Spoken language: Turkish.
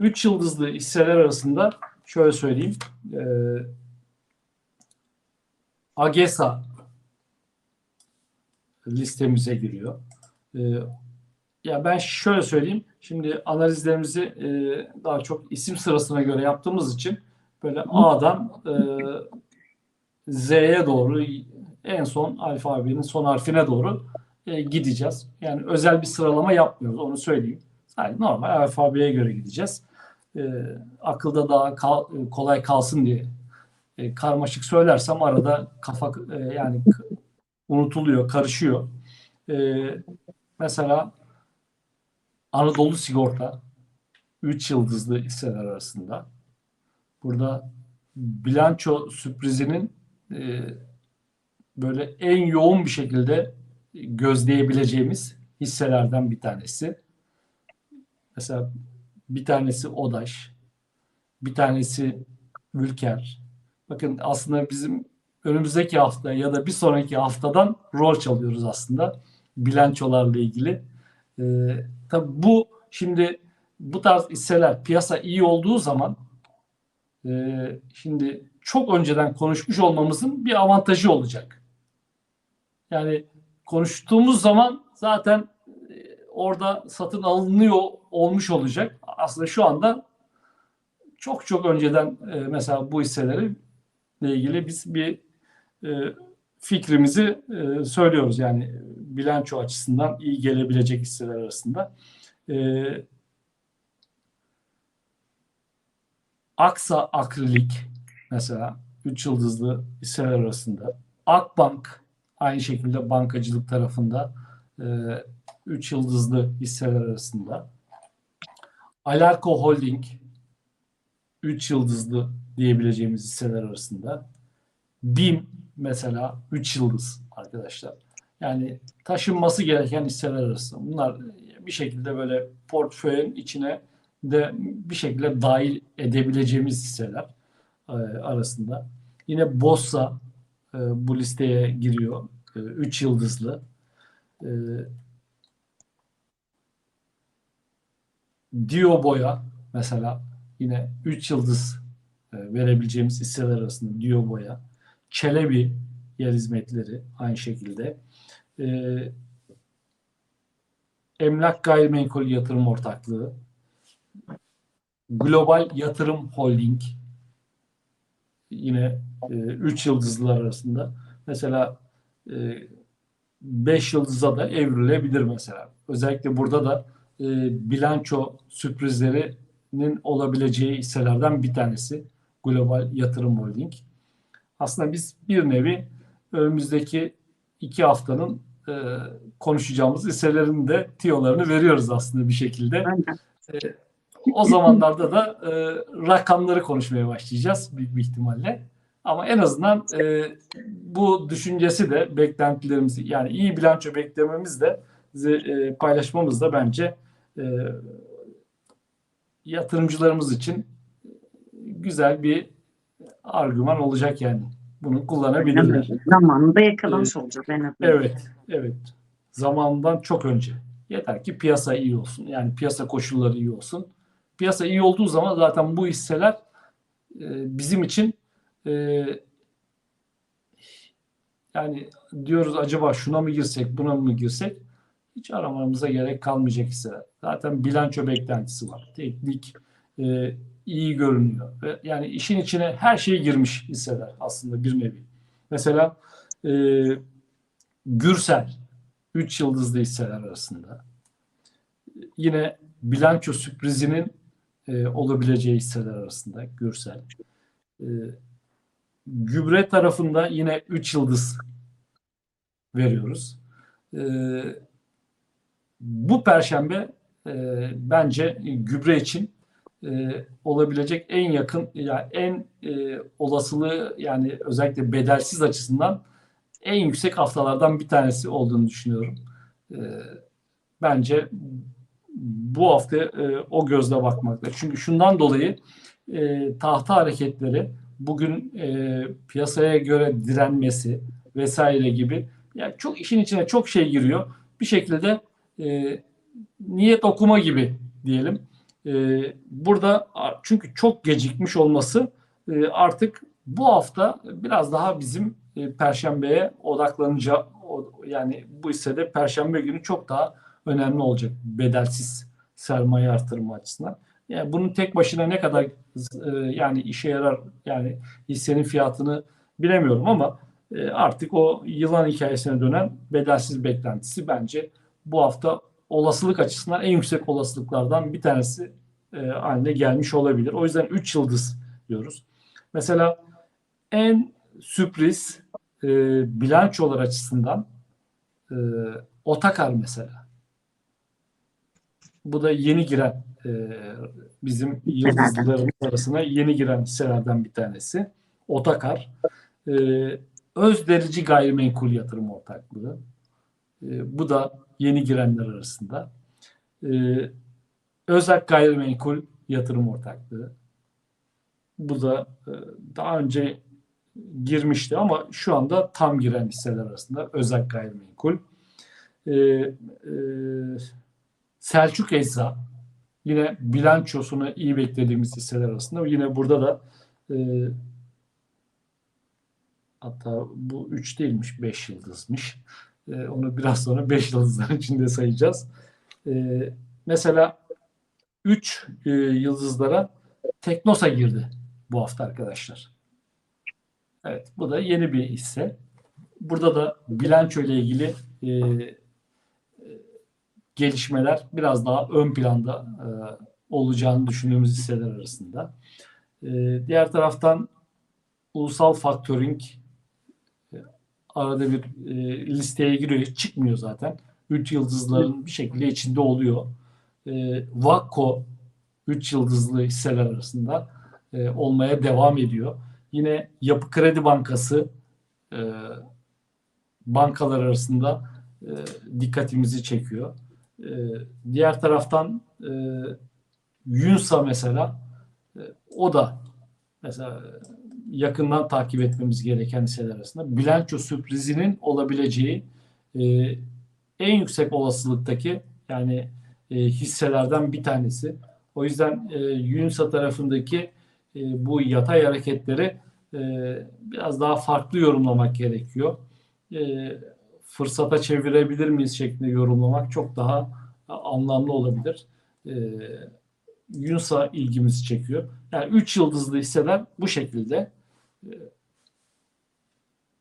3 yıldızlı hisseler arasında şöyle söyleyeyim. E, AGESA listemize giriyor. E, ya ben şöyle söyleyeyim. Şimdi analizlerimizi e, daha çok isim sırasına göre yaptığımız için böyle A'dan e, Z'ye doğru en son alfabenin son harfine doğru e, gideceğiz. Yani özel bir sıralama yapmıyoruz onu söyleyeyim. Sadece normal alfabeye göre gideceğiz. E, akılda daha kal- kolay kalsın diye e, karmaşık söylersem arada kafa e, yani unutuluyor, karışıyor. E, mesela Anadolu Sigorta 3 yıldızlı hisseler arasında. Burada bilanço sürprizinin e, böyle en yoğun bir şekilde gözleyebileceğimiz hisselerden bir tanesi. Mesela bir tanesi Odaş, bir tanesi Ülker. Bakın aslında bizim önümüzdeki hafta ya da bir sonraki haftadan rol çalıyoruz aslında bilançolarla ilgili. Ee, tabii bu şimdi bu tarz hisseler piyasa iyi olduğu zaman e, şimdi çok önceden konuşmuş olmamızın bir avantajı olacak. Yani konuştuğumuz zaman zaten orada satın alınıyor olmuş olacak. Aslında şu anda çok çok önceden e, mesela bu hisseleri ile ilgili biz bir e, fikrimizi e, söylüyoruz. Yani bilanço açısından iyi gelebilecek hisseler arasında. E, Aksa Akrilik mesela 3 yıldızlı hisseler arasında. Akbank aynı şekilde bankacılık tarafında 3 yıldızlı hisseler arasında. Alarko Holding 3 yıldızlı diyebileceğimiz hisseler arasında. BİM mesela 3 yıldız arkadaşlar. Yani taşınması gereken hisseler arasında. Bunlar bir şekilde böyle portföyün içine de bir şekilde dahil edebileceğimiz hisseler e, arasında. Yine Bossa e, bu listeye giriyor. 3 yıldızlı. E, Dio Boya mesela yine 3 yıldız e, verebileceğimiz hisseler arasında Dio Boya. Çelebi yer hizmetleri aynı şekilde. E, Emlak Gayrimenkul Yatırım Ortaklığı. Global Yatırım Holding yine 3 e, yıldızlılar arasında. Mesela 5 e, yıldıza da evrilebilir mesela. Özellikle burada da e, bilanço sürprizlerinin olabileceği hisselerden bir tanesi. Global Yatırım Holding. Aslında biz bir nevi önümüzdeki iki haftanın e, konuşacağımız hisselerin de tiyolarını veriyoruz aslında bir şekilde. E, o zamanlarda da e, rakamları konuşmaya başlayacağız büyük bir ihtimalle. Ama en azından e, bu düşüncesi de beklentilerimizi yani iyi bilanço beklememiz de e, paylaşmamız da bence e, yatırımcılarımız için güzel bir argüman olacak yani. Bunu kullanabilirler. Zamanında yakalamış Evet. olacağız en azından. Evet, evet. Zamanından çok önce. Yeter ki piyasa iyi olsun. Yani piyasa koşulları iyi olsun. Piyasa iyi olduğu zaman zaten bu hisseler e, bizim için e, yani diyoruz acaba şuna mı girsek, buna mı girsek? Hiç aramamıza gerek kalmayacak hisseler. Zaten bilanço beklentisi var. Teknik e, iyi görünüyor. Ve yani işin içine her şey girmiş hisseler aslında bir nevi. Mesela e, Gürsel 3 yıldızlı hisseler arasında. Yine bilanço sürprizinin e, olabileceği hisseler arasında Gürsel. E, gübre tarafında yine 3 yıldız veriyoruz. E, bu perşembe e, bence gübre için e, olabilecek en yakın yani en e, olasılığı yani özellikle bedelsiz açısından en yüksek haftalardan bir tanesi olduğunu düşünüyorum. E, bence bu hafta e, o gözle bakmakta. Çünkü şundan dolayı e, tahta hareketleri bugün e, piyasaya göre direnmesi vesaire gibi yani çok işin içine çok şey giriyor. Bir şekilde e, niyet okuma gibi diyelim. E, burada çünkü çok gecikmiş olması e, artık bu hafta biraz daha bizim e, Perşembeye odaklanacağı o- yani bu hissede Perşembe günü çok daha önemli olacak bedelsiz sermaye artırımı açısından. Yani bunun tek başına ne kadar e, yani işe yarar yani hissenin fiyatını bilemiyorum ama e, artık o yılan hikayesine dönen bedelsiz beklentisi bence bu hafta olasılık açısından en yüksek olasılıklardan bir tanesi e, haline gelmiş olabilir. O yüzden 3 yıldız diyoruz. Mesela en sürpriz e, bilançolar açısından e, Otakar mesela. Bu da yeni giren e, bizim yıldızlarımız arasına yeni giren hisselerden bir tanesi. Otakar. E, Özderici Gayrimenkul Yatırım Ortaklığı. E, bu da yeni girenler arasında. E, Özak Gayrimenkul Yatırım Ortaklığı. Bu da e, daha önce girmişti ama şu anda tam giren hisseler arasında Özak Gayrimenkul. E, e, Selçuk Ecza yine bilançosunu iyi beklediğimiz hisseler arasında. Yine burada da e, hatta bu 3 değilmiş 5 yıldızmış. E, onu biraz sonra 5 yıldızların içinde sayacağız. E, mesela 3 e, yıldızlara Teknosa girdi bu hafta arkadaşlar. Evet bu da yeni bir hisse. Burada da bilanço ile ilgili e, gelişmeler biraz daha ön planda e, olacağını düşündüğümüz hisseler arasında. E, diğer taraftan ulusal faktörink e, arada bir e, listeye giriyor. Hiç çıkmıyor zaten. 3 yıldızların bir şekilde içinde oluyor. E, Vakko 3 yıldızlı hisseler arasında e, olmaya devam ediyor. Yine Yapı Kredi Bankası e, bankalar arasında e, dikkatimizi çekiyor. E, diğer taraftan e, Yunsa mesela e, o da mesela yakından takip etmemiz gereken hisseler arasında bilanço sürprizinin olabileceği e, en yüksek olasılıktaki yani e, hisselerden bir tanesi. O yüzden e, Yunsa tarafındaki e, bu yatay hareketleri e, biraz daha farklı yorumlamak gerekiyor. E, fırsata çevirebilir miyiz şeklinde yorumlamak çok daha anlamlı olabilir. E, Yunus'a ilgimizi çekiyor. Yani 3 yıldızlı hisseler bu şekilde. E,